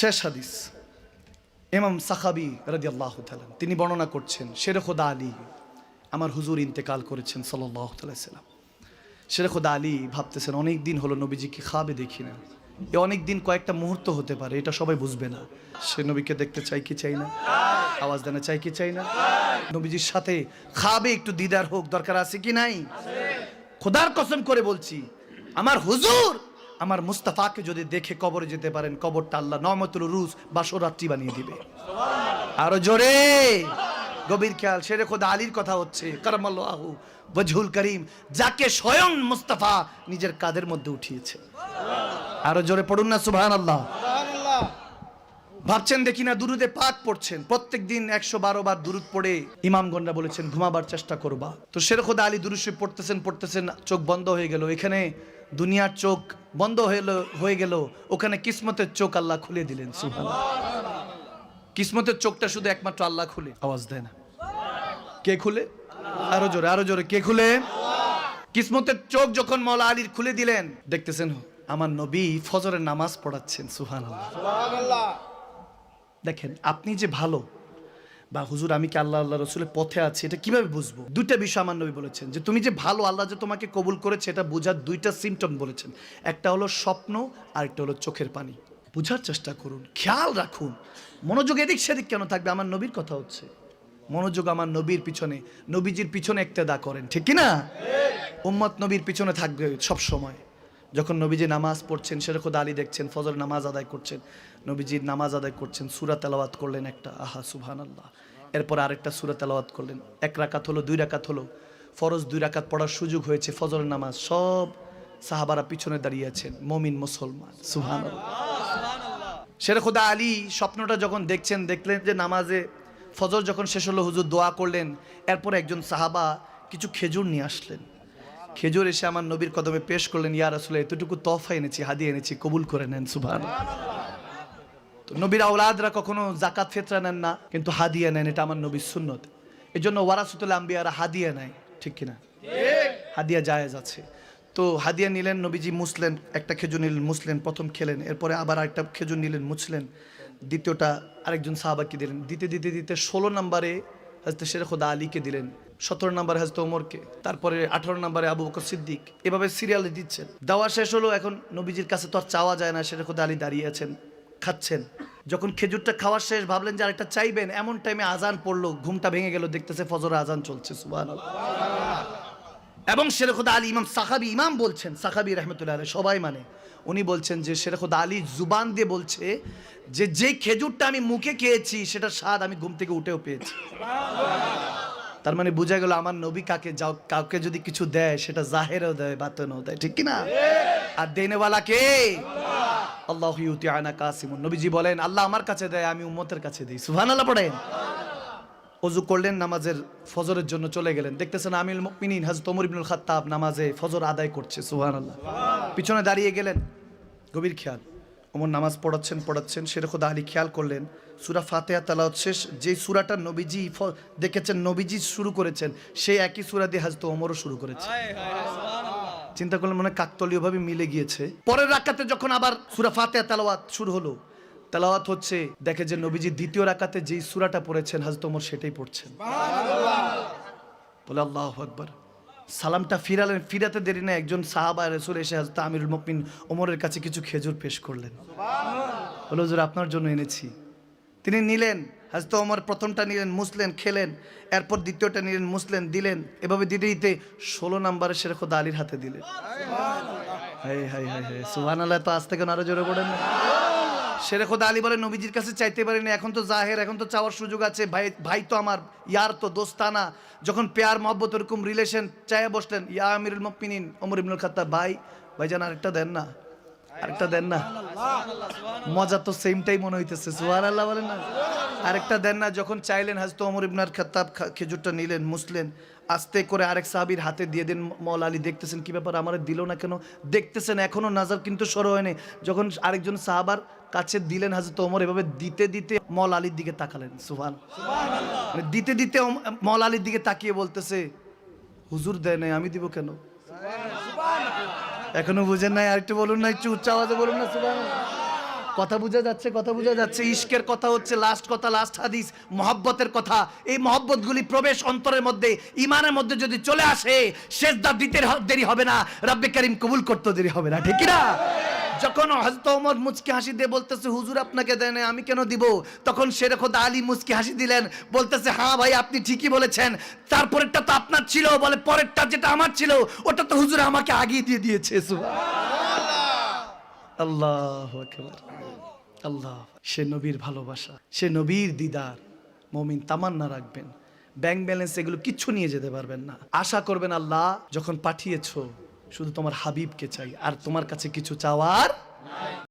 শেষ হাদিস। এমাম সাখাবি রাজি আল্লাহ তিনি বর্ণনা করছেন শেরখোদা আলী আমার হুজুর ইন্তেকাল করেছেন সাল্লাহ সাল্লাম শেরখোদা আলী ভাবতেছেন, অনেক দিন হলো নবীজিকে খাবে দেখি না। এ অনেক দিন কয়েকটা মুহূর্ত হতে পারে, এটা সবাই বুঝবে না। সে নবীকে দেখতে চাই কি চাই না? আওয়াজ দেনা চাই কি চাই না? নবীজির সাথে, খাবে একটু দিদার হোক, দরকার আছে কি নাই? খোদার কসম করে বলছি, আমার হুজুর আমার মুস্তাফাকে যদি দেখে কবরে যেতে পারেন, কবরটা আল্লাহ তুলুরুস বা বাসরাত্রি বানিয়ে দিবে। আরও জোরে! গভীর খেয়াল সেরে খোদা আলীর কথা হচ্ছে, করমাল্লাহু বজহুল করিম, যাকে স্বয়ং মুস্তাফা নিজের কাদের মধ্যে উঠিয়েছে। আরও জোরে পড়ুন না সুবহান আল্লাহ ভাবছেন দেখি না দুরুদে পাক পড়ছেন। প্রত্যেক দিন একশো বারো বার দুরুদ পড়ে ইমামগণরা বলেছেন, ঘুমাবার চেষ্টা করবা। তো শেরখোদা আলী দুরুশে পড়তেছেন পড়তেছেন, চোখ বন্ধ হয়ে গেল। এখানে দুনিয়ার চোখ বন্ধ হয়ে গেল, ওখানে কিসমতের চোখ আল্লাহ খুলে দিলেন কিসমতের চোখটা শুধু একমাত্র আল্লাহ খুলে। আওয়াজ দেয় না। কে খুলে? আরও জোরে আরও জোরে, কে খুলে? কিসমতের চোখ যখন মৌলা আলীর খুলে দিলেন, দেখতেছেন, আমার নবী ফজরের নামাজ পড়াচ্ছেন সুহান দেখেন, আপনি যে ভালো, বা হুজুর, আমি কি আল্লাহ আল্লাহ রসুলের পথে আছি, এটা কীভাবে বুঝব? দুইটা বিষয় আমার নবী বলেছেন, যে তুমি যে ভালো, আল্লাহ যে তোমাকে কবুল করেছে, এটা বোঝার দুইটা সিমটম বলেছেন। একটা হলো স্বপ্ন আর একটা হলো চোখের পানি। বুঝার চেষ্টা করুন, খেয়াল রাখুন। মনোযোগ এদিক সেদিক কেন থাকবে? আমার নবীর কথা হচ্ছে। মনোযোগ আমার নবীর পিছনে, নবীজির পিছনে একটা দা করেন, ঠিক কি না উম্মত নবীর পিছনে থাকবে সব সময় যখন নবীজি নামাজ পড়ছেন সেরকম আলী দেখছেন, ফজর নামাজ আদায় করছেন নবীজির নামাজ আদায় করছেন, সুরা তেলাওয়াত করলেন একটা, আহা সুবহান আল্লাহ এরপর আরেকটা সুরা তেলাওয়াত করলেন, এক রাকাত হলো, দুই রাকাত হলো, ফরজ দুই রাকাত পড়ার সুযোগ হয়েছে, ফজরের নামাজ, সব সাহাবারা পিছনে দাঁড়িয়ে আছেন, মমিন মুসলমান সুবহান শেরখুদা আলী স্বপ্নটা যখন দেখছেন, দেখলেন যে নামাজে ফজর যখন শেষ হলো, হুজুর দোয়া করলেন, এরপর একজন সাহাবা কিছু খেজুর নিয়ে আসলেন। খেজুর এসে আমার নবীর কদমে পেশ করলেন ইয়ার আসলে এতটুকু তফা এনেছি, হাদিয়ে এনেছি, কবুল করে নেন সুভান নবীর আওলাদরা কখনো জাকাত ফেতরা নেন না, কিন্তু হাদিয়া নেন, এটা আমার নবীর সুন্নত। এই জন্য ওয়ারাসুতুল আম্বিয়ারা হাদিয়া নেয়, ঠিক কিনা? হাদিয়া জায়েজ আছে। তো হাদিয়া নিলেন, নবীজি মুসলেন একটা খেজুর নিলেন মুসলেন প্রথম খেলেন, এরপরে আবার আরেকটা খেজুর নিলেন, মুছলেন, দ্বিতীয়টা আরেকজন সাহাবাকে দিলেন। দিতে দিতে দিতে ষোলো নম্বরে হাজতে শেরখোদা আলীকে দিলেন। সতেরো নম্বরে হাজতে ওমরকে, তারপরে আঠারো নম্বরে আবু বকর সিদ্দিক। এভাবে সিরিয়ালে দিচ্ছেন। দেওয়া শেষ হলো এখন নবীজির কাছে তো আর চাওয়া যায় না শেরখোদা আলী দাঁড়িয়ে আছেন, খাচ্ছেন। যখন খেজুরটা খাওয়ার শেষ, ভাবলেন যে আরেকটা চাইবেন, এমন টাইমে আজান পড়ল, ঘুমটা ভেঙে গেল, দেখতেছে ফজর আজান চলছে সুবাহ এবং শেরখুদা আলী ইমাম সাহাবি, ইমাম বলছেন, সাহাবি রহমতুল্লাহ সবাই মানে। উনি বলছেন যে শেরখুদা আলী জুবান দিয়ে বলছে যে যে খেজুরটা আমি মুখে খেয়েছি সেটা স্বাদ আমি ঘুম থেকে উঠেও পেয়েছি। তার মানে বোঝা গেল আমার নবী কাকে যাও কাউকে যদি কিছু দেয়, সেটা জাহেরও দেয়, বাতনও দেয়। ঠিক কি না আর দেনেওয়ালা কে? আল্লাহ আয়না কাসিমুন। নবীজি বলেন, আল্লাহ আমার কাছে দেয়, আমি উম্মতের কাছে দিই। সুহান আল্লাহ পড়েন। অজু করলেন নামাজের ফজরের জন্য চলে গেলেন। দেখতেছেন আমিল মুকমিনিন হাজরত ওমর ইবনুল খাত্তাব নামাজে ফজর আদায় করছে সুহান আল্লাহ পিছনে দাঁড়িয়ে গেলেন। গভীর খেয়াল। ওমর নামাজ পড়াচ্ছেন পড়াচ্ছেন সেরকম আলী খেয়াল করলেন। সুরা ফাতেহা তালাওয়াত শেষ যে সুরাটা নবীজি দেখেছেন নবীজি শুরু করেছেন সেই একই সুরা দিয়ে হাজরত ওমরও শুরু করেছে। চিন্তা করলেন মানে কাকতলীয়ভাবে মিলে গিয়েছে। পরের রাকাতে যখন আবার সুরা ফাতেহা তালাওয়াত শুরু হলো তালাওয়াত হচ্ছে দেখে যে নবীজি দ্বিতীয় রাকাতে যেই সুরাটা পড়েছেন হাজরত ওমর সেটাই পড়ছেন। বলে আল্লাহ আকবর। সালামটা ফিরালেন ফিরাতে দেরি না একজন সাহাবা রসুল এসে হাজরত আমিরুল মকমিন ওমরের কাছে কিছু খেজুর পেশ করলেন। বলে হুজুর আপনার জন্য এনেছি। তিনি নিলেন হাজরত ওমর প্রথমটা নিলেন মুসলেন খেলেন এরপর দ্বিতীয়টা নিলেন মুসলেন দিলেন। এভাবে দিতে দিতে ষোলো নম্বরে শেরখ আলীর হাতে দিলেন। হাই হাই হাই হাই সুহান আল্লাহ তো আজ থেকে আরও জোরে পড়েন না শেরে খোদা আলী বলে, নবীজির কাছে চাইতে পারিনি। এখন তো জাহের, এখন তো চাওয়ার সুযোগ আছে। ভাই ভাই তো আমার, ইয়ার তো দোস্তানা যখন পেয়ার, মহব্বত এরকম রিলেশন চাইয়া বসলেন, ইয়া আমিরুল মকমিনিন ওমর ইবনুল খাত্তাব, ভাই, ভাইজান আরেকটা দেন না, আরেকটা দেন না। মজা তো সেমটাই মনে হইতেছে সুহার আল্লাহ বলেন না। আরেকটা দেন না, যখন চাইলেন হাজত ওমর ইবনার খাত্তাব খেজুরটা নিলেন মুসলেন আস্তে করে আরেক সাহাবির হাতে দিয়ে দেন মৌলা আলী দেখতেছেন কি ব্যাপার, আমার দিল না কেন? দেখতেছেন এখনও নাজার কিন্তু সর হয়নি যখন আরেকজন সাহাবার কাছে দিলেন হাজরত ওমর এভাবে দিতে দিতে মল আলীর দিকে তাকালেন। সুহান মানে দিতে দিতে মল আলীর দিকে তাকিয়ে বলতেছে হুজুর দেয় নাই আমি দিব কেন? এখনও বুঝেন নাই আরেকটু বলুন না একটু উচ্চ আওয়াজে বলুন না সুবহান কথা বোঝা যাচ্ছে কথা বোঝা যাচ্ছে ইশকের কথা হচ্ছে লাস্ট কথা লাস্ট হাদিস মহব্বতের কথা। এই মহব্বতগুলি প্রবেশ অন্তরের মধ্যে ইমানের মধ্যে যদি চলে আসে শেষদা দিতে দেরি হবে না রব্বে করিম কবুল করতে দেরি হবে না ঠিক না যখন হজরত ওমর মুচকি হাসি দিয়ে বলতেছে, হুজুর আপনাকে দেন আমি কেন দিব? তখন শেরে খোদা আলী মুচকি হাসি দিলেন, বলতেছে হ্যাঁ ভাই, আপনি ঠিকই বলেছেন। তারপরেরটা তো আপনার ছিল, বলে পরেরটা যেটা আমার ছিল, ওটা তো হুজুর আমাকে আগিয়ে দিয়ে দিয়েছে আল্লাহ আল্লাহ, সে নবীর ভালোবাসা, সে নবীর দিদার। মমিন তামান্না রাখবেন। ব্যাংক ব্যালেন্স এগুলো কিচ্ছু নিয়ে যেতে পারবেন না। আশা করবেন আল্লাহ যখন পাঠিয়েছো শুধু তোমার হাবিবকে চাই আর তোমার কাছে কিছু চাওয়ার